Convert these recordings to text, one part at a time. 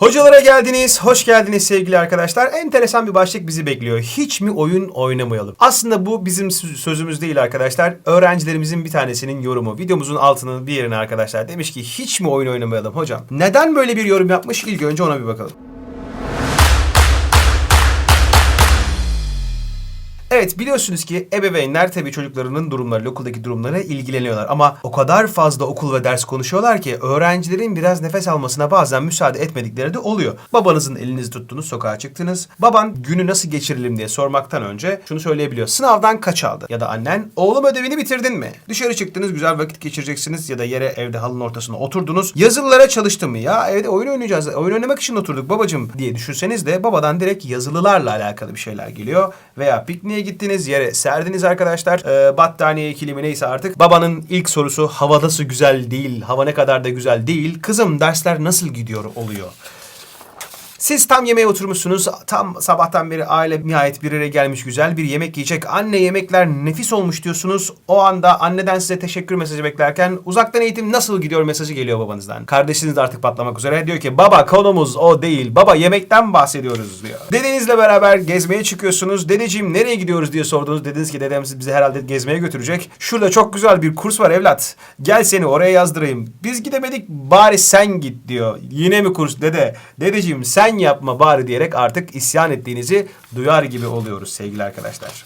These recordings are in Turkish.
Hocalara geldiniz, hoş geldiniz sevgili arkadaşlar. Enteresan bir başlık bizi bekliyor. Hiç mi oyun oynamayalım? Aslında bu bizim sö- sözümüz değil arkadaşlar. Öğrencilerimizin bir tanesinin yorumu. Videomuzun altının bir yerine arkadaşlar demiş ki hiç mi oyun oynamayalım hocam? Neden böyle bir yorum yapmış? İlk önce ona bir bakalım. Evet biliyorsunuz ki ebeveynler tabii çocuklarının durumlarıyla okuldaki durumlara ilgileniyorlar. Ama o kadar fazla okul ve ders konuşuyorlar ki öğrencilerin biraz nefes almasına bazen müsaade etmedikleri de oluyor. Babanızın elinizi tuttunuz sokağa çıktınız. Baban günü nasıl geçirelim diye sormaktan önce şunu söyleyebiliyor. Sınavdan kaç aldı? Ya da annen oğlum ödevini bitirdin mi? Dışarı çıktınız güzel vakit geçireceksiniz ya da yere evde halının ortasına oturdunuz. Yazılılara çalıştın mı? Ya evde oyun oynayacağız. Oyun oynamak için oturduk babacım diye düşünseniz de babadan direkt yazılılarla alakalı bir şeyler geliyor. Veya pikniğe gittiniz yere serdiniz arkadaşlar. Ee, battaniye kilimi neyse artık. Babanın ilk sorusu havadası güzel değil. Hava ne kadar da güzel değil. Kızım dersler nasıl gidiyor oluyor. Siz tam yemeğe oturmuşsunuz. Tam sabahtan beri aile nihayet bir araya gelmiş güzel bir yemek yiyecek. Anne yemekler nefis olmuş diyorsunuz. O anda anneden size teşekkür mesajı beklerken uzaktan eğitim nasıl gidiyor mesajı geliyor babanızdan. Kardeşiniz de artık patlamak üzere. Diyor ki baba konumuz o değil. Baba yemekten bahsediyoruz diyor. Dedenizle beraber gezmeye çıkıyorsunuz. Dedeciğim nereye gidiyoruz diye sordunuz. Dediniz ki dedem bizi herhalde gezmeye götürecek. Şurada çok güzel bir kurs var evlat. Gel seni oraya yazdırayım. Biz gidemedik bari sen git diyor. Yine mi kurs dede? Dedeciğim sen yapma bari diyerek artık isyan ettiğinizi duyar gibi oluyoruz sevgili arkadaşlar.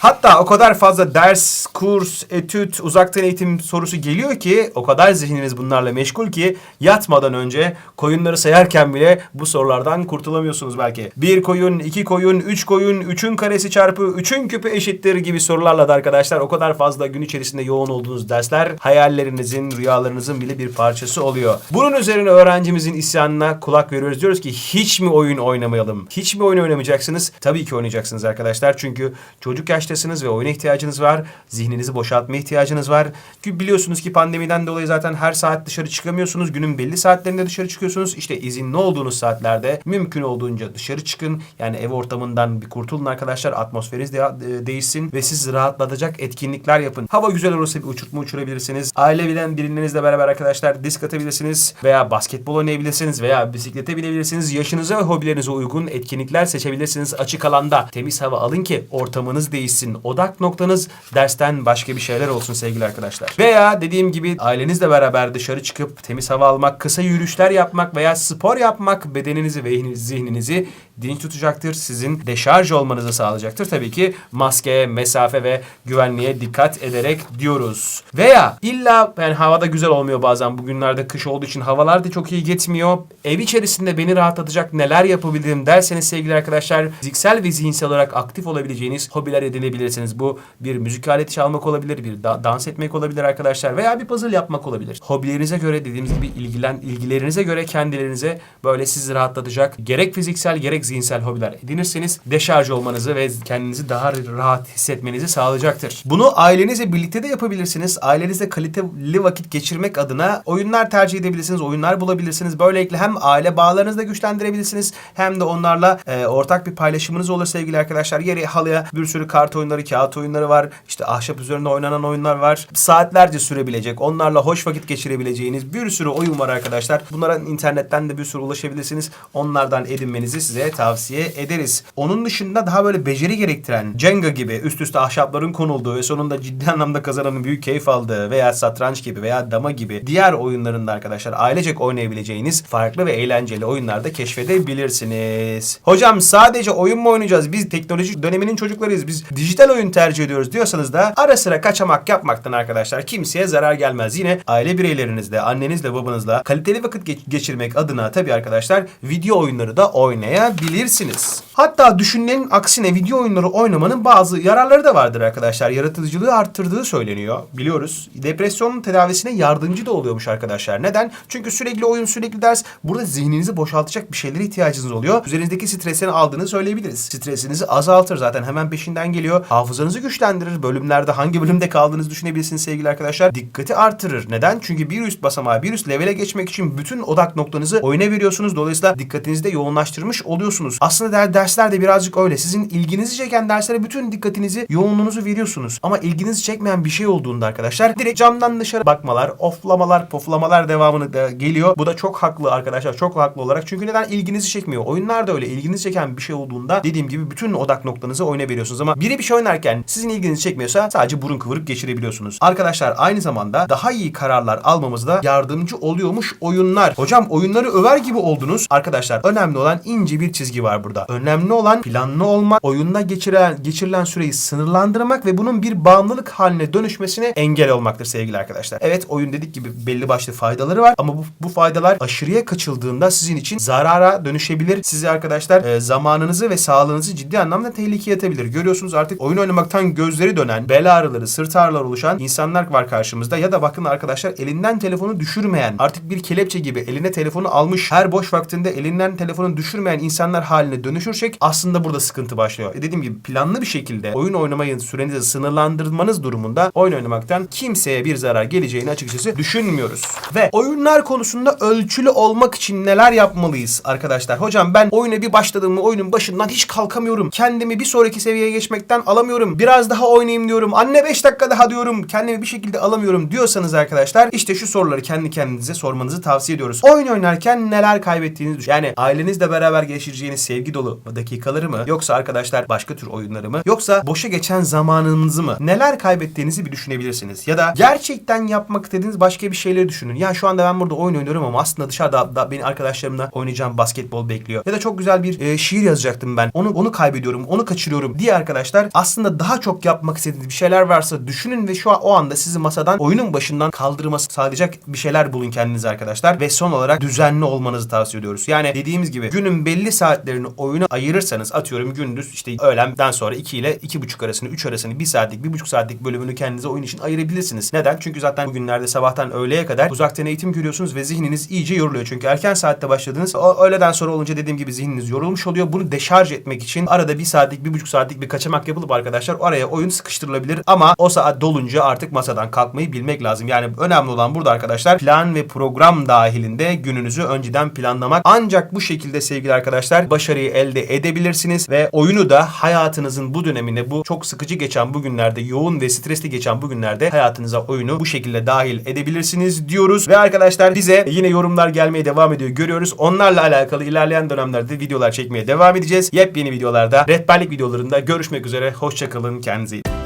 Hatta o kadar fazla ders, kurs, etüt, uzaktan eğitim sorusu geliyor ki o kadar zihniniz bunlarla meşgul ki yatmadan önce koyunları sayarken bile bu sorulardan kurtulamıyorsunuz belki. Bir koyun, iki koyun, üç koyun, üçün karesi çarpı üçün küpü eşittir gibi sorularla da arkadaşlar o kadar fazla gün içerisinde yoğun olduğunuz dersler hayallerinizin, rüyalarınızın bile bir parçası oluyor. Bunun üzerine öğrencimizin isyanına kulak veriyoruz. Diyoruz ki hiç mi oyun oynamayalım? Hiç mi oyun oynamayacaksınız? Tabii ki oynayacaksınız arkadaşlar. Çünkü çocuk yaştasınız ve oyuna ihtiyacınız var. Zihninizi boşaltma ihtiyacınız var. Çünkü biliyorsunuz ki pandemiden dolayı zaten her saat dışarı çıkamıyorsunuz. Günün belli saatlerinde dışarı çıkıyorsunuz. İşte izinli olduğunuz saatlerde mümkün olduğunca dışarı çıkın. Yani ev ortamından bir kurtulun arkadaşlar. Atmosferiniz de, e, değişsin ve siz rahatlatacak etkinlikler yapın. Hava güzel olursa bir uçurtma uçurabilirsiniz. Aile bilen birilerinizle beraber arkadaşlar disk atabilirsiniz veya basketbol oynayabilirsiniz veya bisiklete binebilirsiniz. Yaşınıza ve hobilerinize uygun etkinlikler seçebilirsiniz açık alanda. Temiz hava alın ki ortamınız değişsin. Odak noktanız dersten başka bir şeyler olsun sevgili arkadaşlar. Veya dediğim gibi ailenizle beraber dışarı çıkıp temiz hava almak, kısa yürüyüşler yapmak veya spor yapmak bedeninizi ve zihninizi dinç tutacaktır. Sizin deşarj olmanızı sağlayacaktır. Tabii ki maske, mesafe ve güvenliğe dikkat ederek diyoruz. Veya illa yani havada güzel olmuyor bazen bugünlerde kış olduğu için havalar da çok iyi gitmiyor. Ev içerisinde beni rahatlatacak neler yapabilirim derseniz sevgili arkadaşlar fiziksel ve zihinsel olarak aktif olabileceğiniz hobiler edinebilirsiniz. Bu bir müzik aleti çalmak olabilir, bir da- dans etmek olabilir arkadaşlar veya bir puzzle yapmak olabilir. Hobilerinize göre dediğimiz gibi ilgilen ilgilerinize göre kendilerinize böyle sizi rahatlatacak gerek fiziksel gerek zihinsel hobiler edinirseniz deşarj olmanızı ve kendinizi daha rahat hissetmenizi sağlayacaktır. Bunu ailenizle birlikte de yapabilirsiniz. Ailenizle kaliteli vakit geçirmek adına oyunlar tercih edebilirsiniz, oyunlar bulabilirsiniz. Böylelikle hem aile bağlarınızı da güçlendirebilirsiniz hem de onlarla e, ortak bir paylaşımınız olur sevgili arkadaşlar. Yeri halıya bir sürü kart oyunları, kağıt oyunları var. İşte ahşap üzerinde oynanan oyunlar var. Saatlerce sürebilecek, onlarla hoş vakit geçirebileceğiniz bir sürü oyun var arkadaşlar. Bunlara internetten de bir sürü ulaşabilirsiniz. Onlardan edinmenizi size tavsiye ederiz. Onun dışında daha böyle beceri gerektiren Jenga gibi üst üste ahşapların konulduğu ve sonunda ciddi anlamda kazananın büyük keyif aldığı veya satranç gibi veya dama gibi diğer oyunlarında arkadaşlar ailecek oynayabileceğiniz farklı ve eğlenceli oyunlarda keşfedebilirsiniz. Hocam sadece oyun mu oynayacağız? Biz teknoloji döneminin çocuklarıyız. Biz dijital oyun tercih ediyoruz diyorsanız da ara sıra kaçamak yapmaktan arkadaşlar kimseye zarar gelmez. Yine aile bireylerinizle, annenizle, babanızla kaliteli vakit geç- geçirmek adına tabii arkadaşlar video oyunları da oynayabilirsiniz. Hatta düşünülenin aksine video oyunları oynamanın bazı yararları da vardır arkadaşlar. Yaratıcılığı arttırdığı söyleniyor. Biliyoruz. Depresyonun tedavisine yardımcı da oluyormuş arkadaşlar. Neden? Çünkü sürekli oyun, sürekli ders. Burada zihninizi boşaltacak bir şeylere ihtiyacınız oluyor. Üzerinizdeki stresten aldığını söyleyebiliriz. Stresinizi azaltır zaten hemen peşinden geliyor. Hafızanızı güçlendirir. Bölümlerde hangi bölümde kaldığınızı düşünebilirsiniz sevgili arkadaşlar. Dikkati artırır. Neden? Çünkü bir üst basamağa, bir üst levele geçmek için bütün odak noktanızı oyuna veriyorsunuz. Dolayısıyla dikkatinizi de yoğunlaştırmış oluyorsunuz. Aslında der, dersler de birazcık öyle. Sizin ilginizi çeken derslere bütün dikkatinizi, yoğunluğunuzu veriyorsunuz. Ama ilginizi çekmeyen bir şey olduğunda arkadaşlar direkt camdan dışarı bakmalar, oflamalar, poflamalar devamını da geliyor. Bu da çok haklı arkadaşlar. Çok haklı olarak. Çünkü neden? ilginizi çekmiyor. Oyunlar da öyle. İlginizi çeken bir şey olduğunda dediğim gibi bütün odak noktanızı oyuna veriyorsunuz. Ama biri bir şey oynarken sizin ilginizi çekmiyorsa sadece burun kıvırıp geçirebiliyorsunuz. Arkadaşlar aynı zamanda daha iyi kararlar almamızda yardımcı oluyormuş oyunlar. Hocam oyunları över gibi oldunuz. Arkadaşlar önemli olan ince bir çizgi var burada. Önemli olan planlı olmak, oyunda geçirilen, geçirilen süreyi sınırlandırmak ve bunun bir bağımlılık haline dönüşmesine engel olmaktır sevgili arkadaşlar. Evet oyun dedik gibi belli başlı faydaları var ama bu, bu faydalar aşırıya kaçıldığında sizin için zarara dönüşebilir. Sizi arkadaşlar e, zamanınızı ve sağlığınızı ciddi anlamda tehlikeye atabilir. Görüyorsunuz artık oyun oynamaktan gözleri dönen, bel ağrıları, sırt ağrıları oluşan insanlar var karşımızda. Ya da bakın arkadaşlar elinden telefonu düşürmeyen, artık bir kelepçe gibi eline telefonu almış, her boş vaktinde elinden telefonu düşürmeyen insanlar haline dönüşürsek aslında burada sıkıntı başlıyor. E dediğim gibi planlı bir şekilde oyun oynamayı sürenizi sınırlandırmanız durumunda oyun oynamaktan kimseye bir zarar geleceğini açıkçası düşünmüyoruz. Ve oyunlar konusunda ölçülü olmak için neler yapmalıyız arkadaşlar? Hocam ben oyuna bir başladım mı oyunun başından hiç kalkamıyorum. Kendimi bir sonraki seviyeye geçmekten alamıyorum. Biraz daha oynayayım diyorum. Anne 5 dakika daha diyorum. Kendimi bir şekilde alamıyorum diyorsanız arkadaşlar işte şu soruları kendi kendinize sormanızı tavsiye ediyoruz. Oyun oynarken neler kaybettiğinizi düşün. Yani ailenizle beraber geçireceğiniz sevgi dolu dakikaları mı? Yoksa arkadaşlar başka tür oyunları mı? Yoksa boşa geçen zamanınızı mı? Neler kaybettiğinizi bir düşünebilirsiniz. Ya da gerçekten yapmak istediğiniz başka bir şeyleri düşünün. Ya şu anda ben burada oyun oynuyorum ama aslında dışarıda da benim arkadaşlarımla oynayacağım basketbol bekliyor. Ya da çok güzel bir e, şiir yazacaktım ben. Onu onu kaybediyorum, onu kaçırıyorum diye arkadaşlar aslında daha çok yapmak istediğiniz bir şeyler varsa düşünün ve şu an o anda sizi masadan oyunun başından kaldırması sağlayacak bir şeyler bulun kendinize arkadaşlar. Ve son olarak düzenli olmanızı tavsiye ediyoruz. Yani dediğimiz gibi günün belli saatlerini oyuna ayırırsanız atıyorum gündüz işte öğlenden sonra 2 ile 2.30 arasını 3 arasını 1 saatlik 1.5 saatlik bölümünü kendinize oyun için ayırabilirsiniz. Neden? Çünkü zaten bugünlerde sabahtan öğleye kadar uzaktan eğitim görüyorsunuz ve zihniniz iyice yoruluyor. Çünkü erken saatte başladınız. O öğleden sonra olunca dediğim gibi zihniniz yorulmuş oluyor. Bunu deşarj etmek için arada 1 saatlik 1.5 saatlik bir kaçamak yapılıp arkadaşlar oraya oyun sıkıştırılabilir. Ama o saat dolunca artık masadan kalkmayı bilmek lazım. Yani önemli olan burada arkadaşlar plan ve program dahilinde gününüzü önceden planlamak. Ancak bu şekilde sevgili arkadaşlar başarıyı elde edebilirsiniz ve oyunu da hayatınızın bu döneminde bu çok sıkıcı geçen bu günlerde yoğun ve stresli geçen bu günlerde hayatınıza oyunu bu şekilde dahil edebilirsiniz diyoruz. Ve arkadaşlar bize yine yorumlar gelmeye devam ediyor görüyoruz. Onlarla alakalı ilerleyen dönemlerde videolar çekmeye devam edeceğiz. Yepyeni videolarda rehberlik videolarında görüşmek Hoşçakalın. Kendinize iyi.